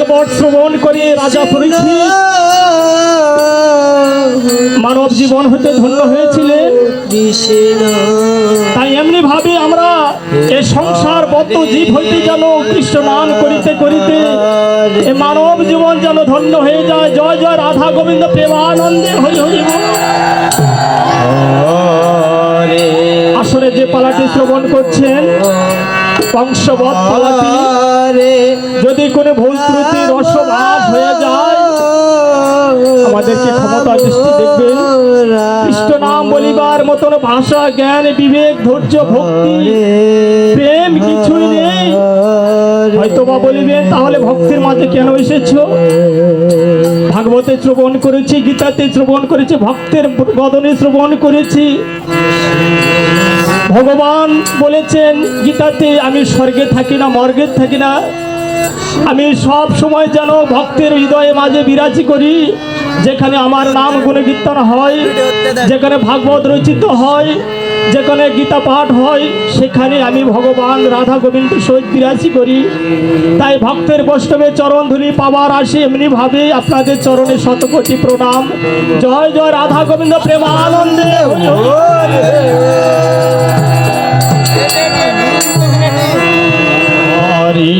ভাগবত শ্রবণ করে রাজা পরীক্ষিত মানব জীবন হতে ধন্য হয়েছিলেন। তাই এমনি ভাবে আমরা এ সংসার বদ্ধ জীব হইতে যেন কৃষ্ণ নাম করিতে করিতে এ মানব জীবন যেন ধন্য হয়ে যায়। জয় জয়, রাধা গোবিন্দ, প্রেমানন্দে হরি হরি আসলে যে পালাটি শ্রবণ করছেন কংসবধ পালাটি যদি কোনো ভুল ত্রুটি রসভাস হয়ে যায় আমাদেরকে ক্ষমতা দৃষ্টি দেখবেন কৃষ্ণ নাম বলিবার মতন ভাষা, জ্ঞান, বিবেক, ধৈর্য, ভক্তি, প্রেম কিছুই নেই। হয়তো বা বলিবেন তাহলে ভক্তির মাঝে কেন এসেছ? ভাগবতে শ্রবণ করেছি, গীতাতে শ্রবণ করেছি, ভক্তের বদনে শ্রবণ করেছি। ভগবান বলেছেন, গীতাতে আমি স্বর্গে থাকি না, মর্গে থাকি না। আমি সব সময় যেন ভক্তের হৃদয়ে মাঝে বিরাজি করি, যেখানে আমার নাম গুণে কীর্তন হয়, যেখানে ভাগবত রচিত হয়, যেখানে গীতা পাঠ হয়, সেখানে আমি ভগবান রাধা গোবিন্দ সহিত বিরাজি করি। তাই ভক্তের বৈষ্ণবে চরণ ধুলি পাওয়ার আসে এমনি ভাবে আপনাদের চরণে শতকোটি প্রণাম। জয় জয়, রাধা গোবিন্দ, প্রেমানন্দে। হরি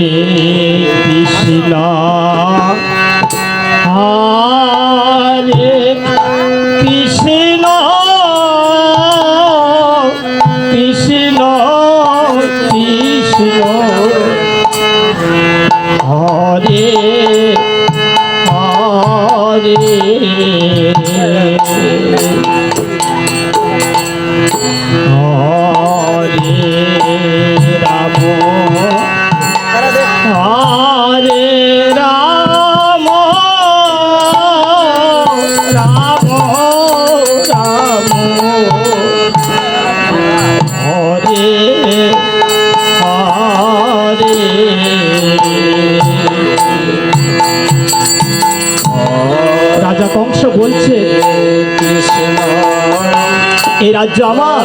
আমার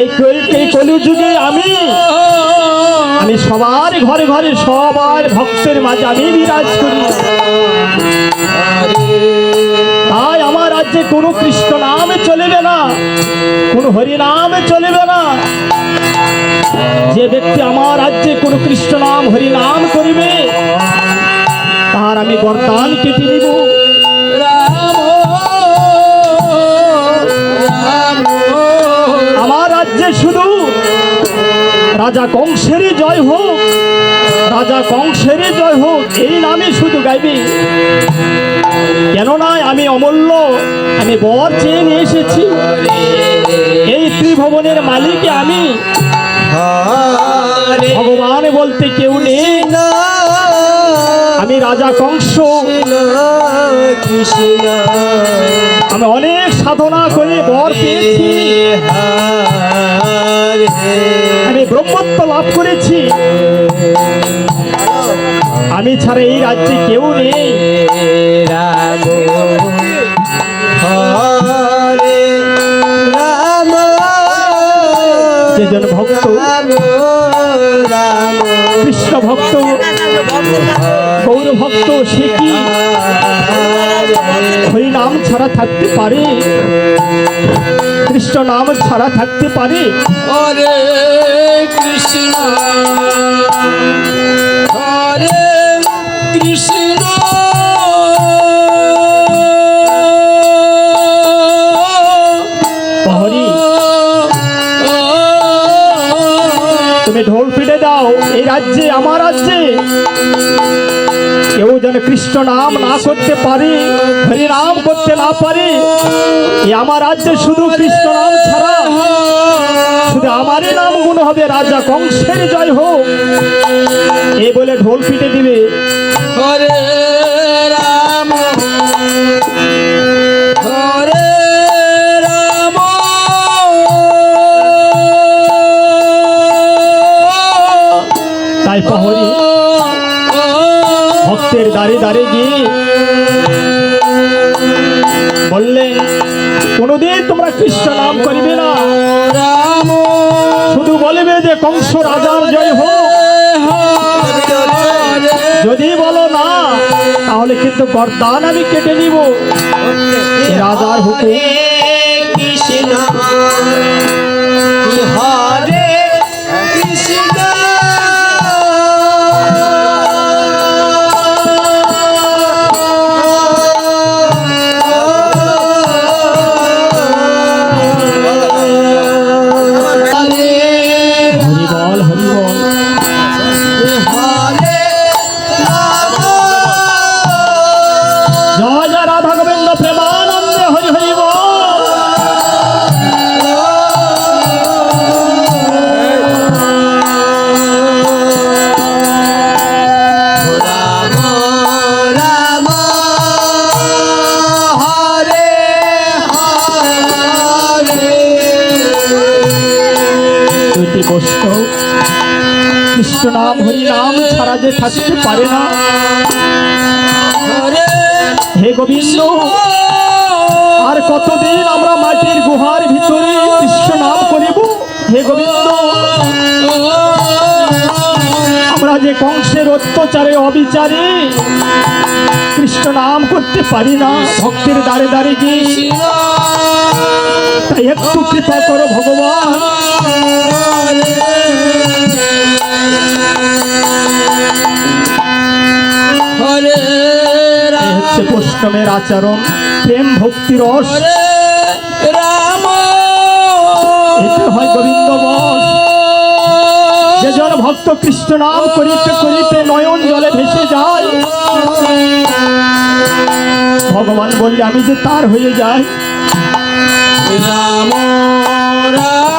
এই এই কলিযুগে আমি আমি সবার ঘরে ঘরে, সবার ভক্তের মাঝে আমি বিরাজ করি। তাই আমার রাজ্যে কোনো কৃষ্ণ নামে চলিবে না, কোনো হরি নামে চলিবে না। যে ব্যক্তি আমার রাজ্যে কোনো কৃষ্ণ নাম, হরি নাম করিবে, তার আমি বরদান কেটে নিব। রাজা কংসেরই জয় হোক রাজা কংসেরই জয় হোক এই নামে শুধু গাইবি। কেননা আমি অমূল্য আমি বর চেয়ে নিয়ে এসেছি। এই ত্রিভবনের মালিক আমি। ভগবান বলতে কেউ নেই। আমি রাজা কংস আমি অনেক সাধনা করে বর পেয়েছি আমি ব্রহ্মত্ব লাভ করেছি আমি ছাড়া এই রাজ্যে কেউ নেই যেজন ভক্ত কৃষ্ণ ভক্ত গৌর ভক্ত সে কি? হরি নাম ছাড়া থাকতে পারে? কৃষ্ণ নাম ছাড়া থাকতে পারে? হরে কৃষ্ণ হরে কৃষ্ণ। তুমি ঢোল পিটে দাও এই রাজ্যে আমার যেন কৃষ্ণ নাম না করতে পারি, হরি নাম করতে না পারি আমার রাজ্যে শুধু কৃষ্ণ নাম ছাড়া শুধু আমারই নাম গুণ হবে। রাজা কংসের জয় হোক। এই বলে ঢোল পিটে ভক্তের দাঁড়ে দাঁড়ে গিয়ে বললেন কোনোদিন তোমরা কৃষ্ণ নাম করিবে না। শুধু বলবে যে, কংস রাজার জয় হোক। না, তাহলে কিন্তু গর্দান আমি কেটে নিব। রাজার হুকুম কংসের অত্যাচারে অবিচারে। কৃষ্ণ নাম করতে পারি না ভক্তের দ্বারে দ্বারে গিয়ে। তাই একটু কৃপা করো ভগবান। হচ্ছে বৈষ্ণবের আচরণ প্রেম ভক্তি রস। রাম। এতে হয় গোবিন্দ বস যে জন ভক্ত কৃষ্ণ নাম করিতে করিতে নয়ন জলে ভেসে যায়। ভগবান বললে আমি যে তার হয়ে যাই। রাম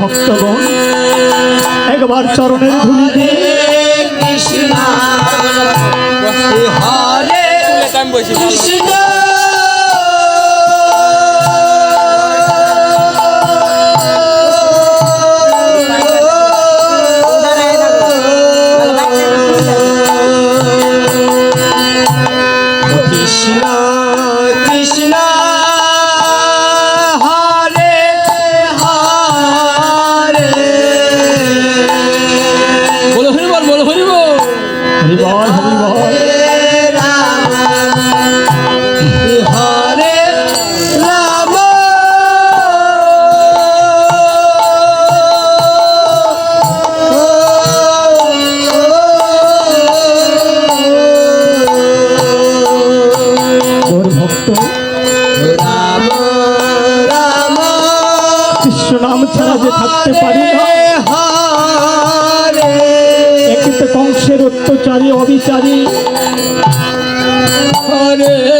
ভক্তগণ একবার চরণের ধুলি হরে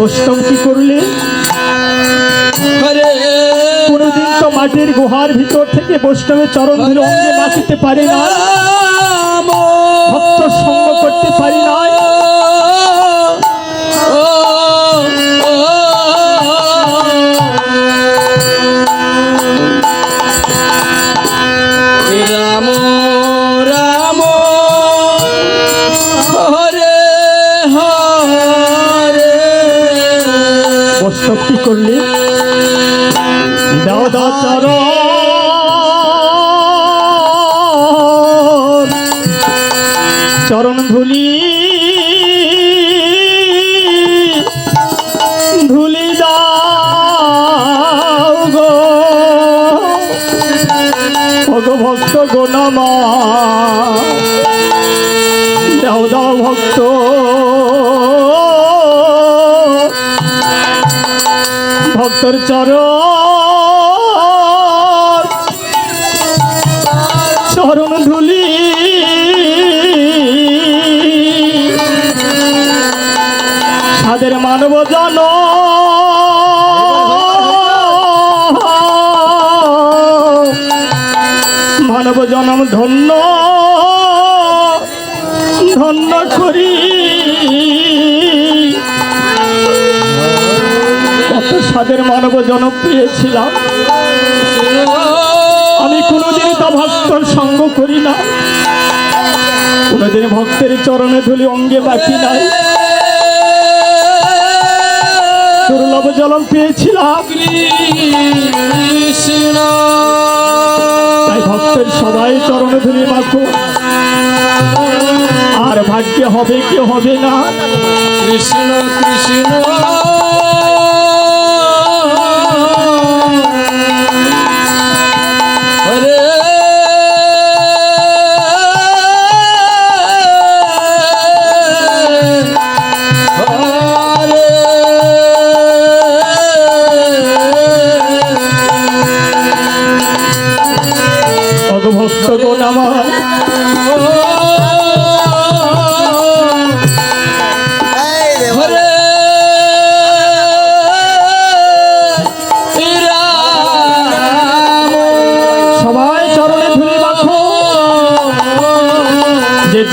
তাই কি করলে? কোনদিন কোনোদিন তো মাটির গুহার ভিতর থেকে বৈষ্ণবের চরণ ধরে অঙ্গে বাঁচিতে পারে না। ভক্ত সঙ্গ গোনামা দাও দাও ভক্ত। ভক্তর চরণ ধন্য ধন্য করি। কত সাদের মানব জনপ্রিয় ছিলাম আমি কোনোদিন তা ভক্তর সঙ্গ করি না। কোনোদিন ভক্তের চরণে ধুলি অঙ্গে বাকি নাই। দুর্লভ জলম পেয়েছিলাম। কৃষ্ণ। তাই ভক্তের সবাই চরণে ধরে বাঁচো আর ভাগ্যে হবে কি হবে না? কৃষ্ণ কৃষ্ণ।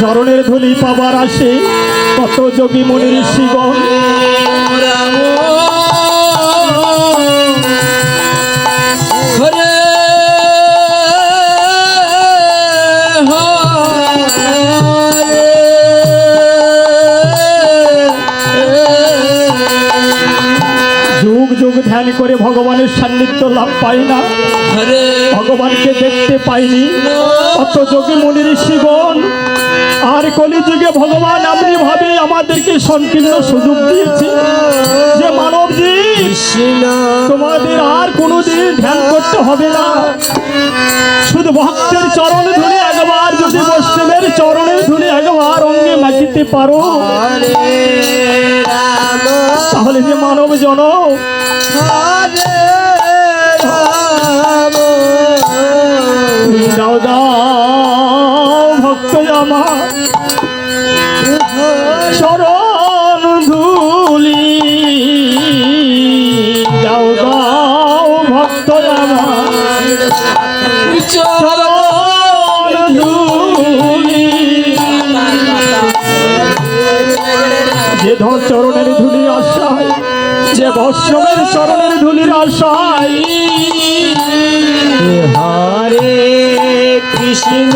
চরণের ধুলি পাবার আসে। কত যোগী মনির শিবন যুগ যুগ ধ্যান করে ভগবানের সান্নিধ্য লাভ পাই না। হরে ভগবানকে দেখতে পাইনি। কত যোগী মনির শিবন আর কলিযুগে ভগবান আপনি ভাবে আমাদেরকে সংকীর্ণ সুযোগ দিয়েছে। যে মানব কৃষ্ণ তোমাদের আর কোনোদিন ধ্যান করতে হবে না। শুধু ভক্তের চরণে ধরে একবার, যদি বৈষ্ণবের চরণে ধরে একবার অঙ্গে মাখিতে পারো। তাহলে যে মানব জন আমার চরণ ধুলি। দাও দাও ভক্ত আমার চরণ ধুলি। যে ধর চরণের ধুলি আশায় যে বৈষ্ণবের চরণের ধুলির আশায় হরে কৃষ্ণ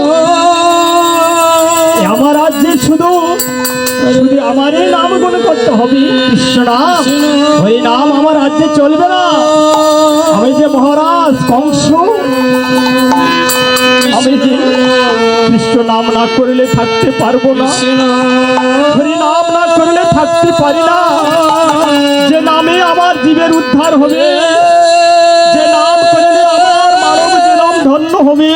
হবে কৃষ্ণ নাম ওই নাম আমার রাজ্যে চলবে না। আমি যে মহারাজ কংস, আমি যে কৃষ্ণ নাম না করলে থাকতে পারব না। হরি নাম না করলে থাকতে পারি না। যে নামে আমার জীবের উদ্ধার হবে, যে নাম করলে আমার মানব জীবন ধন্য হবে।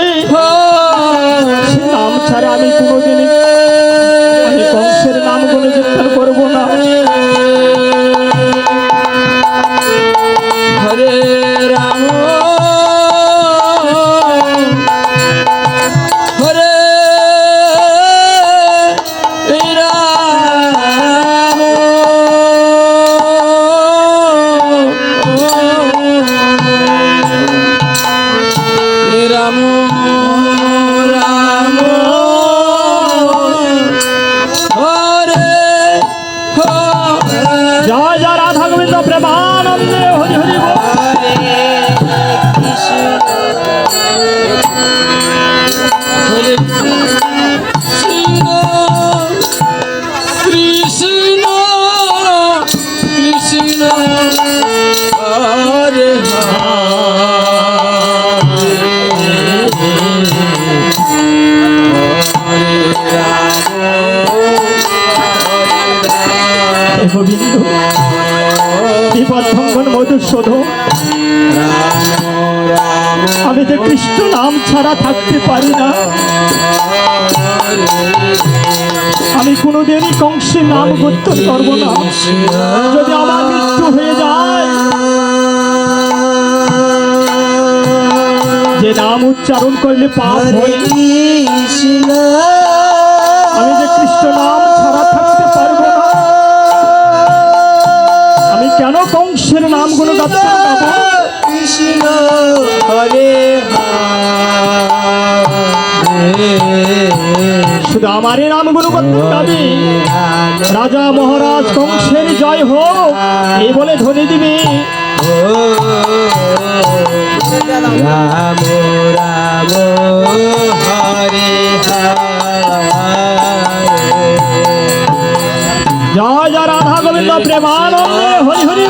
পারি না। আমি কোনোদিনই কংসের নাম করতে পারব না। যদি আমার মৃত্যু হয়ে যায় যে নাম উচ্চারণ করলে পাপ হয় আমি যে কৃষ্ণ নাম ছাড়া থাকতে পারব না আমি কেন কংসের নামগুলো গাতে গাবো শুধু আমারই নামগুলো করতে গাবি রাজা মহারাজ কংসের জয় হোক এই বলে ধ্বনি দিবি। রাম রাম হরে হরে। জয় জয় রাধা গোবিন্দ প্রেমানন্দে হরি। হরে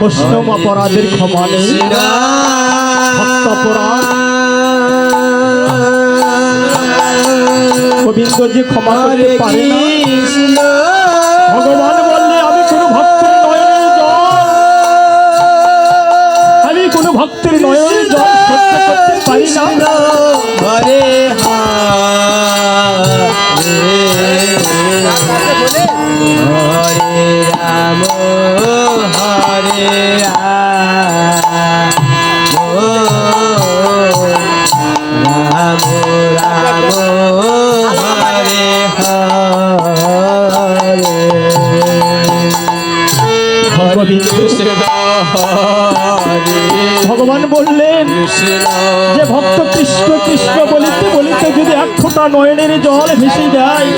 বৈষ্ণব অপরাধের ক্ষমা নেই। ভক্ত অপরাধ গোবিন্দ যে ক্ষমা করতে পারে না ভগবান বললে আমি কোনো ভক্তের নয়নের জল আমি কোনো ভক্তের নয়নের জল করতে পারি না। হরে হরে রাম। ভগবান বললেন যে ভক্ত কৃষ্ণ কৃষ্ণ বলিতে বলিতে যদি এক ফোঁটা নয়নের জল ভেসে যায়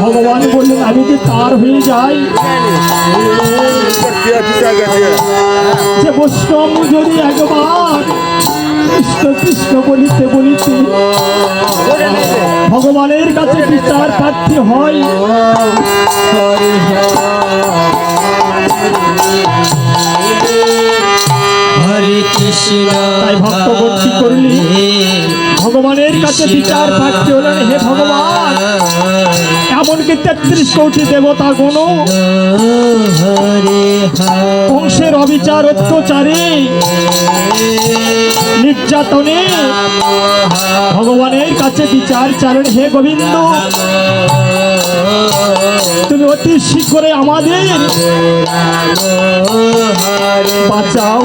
ভগবান বললেন আমি যে তার হয়ে যাই? যে বৈষ্ণব যদি একবার কৃষ্ণ কৃষ্ণ বলিতে বলিতে ভগবানের কাছে বিচার প্রার্থী হয় হরে হরে কৃষ্ণ তাই ভক্ত করলি। ভগবানের কাছে বিচার প্রার্থী হলেন। হে ভগবান এমনকি তেত্রিশ কোটি দেবতা গুণ। বংশের অবিচার অত্যাচারে। নির্যাতনে। ভগবানের কাছে বিচার চারেন হে গোবিন্দ, তুমি অতি শীঘ্রই আমাদের বাঁচাও।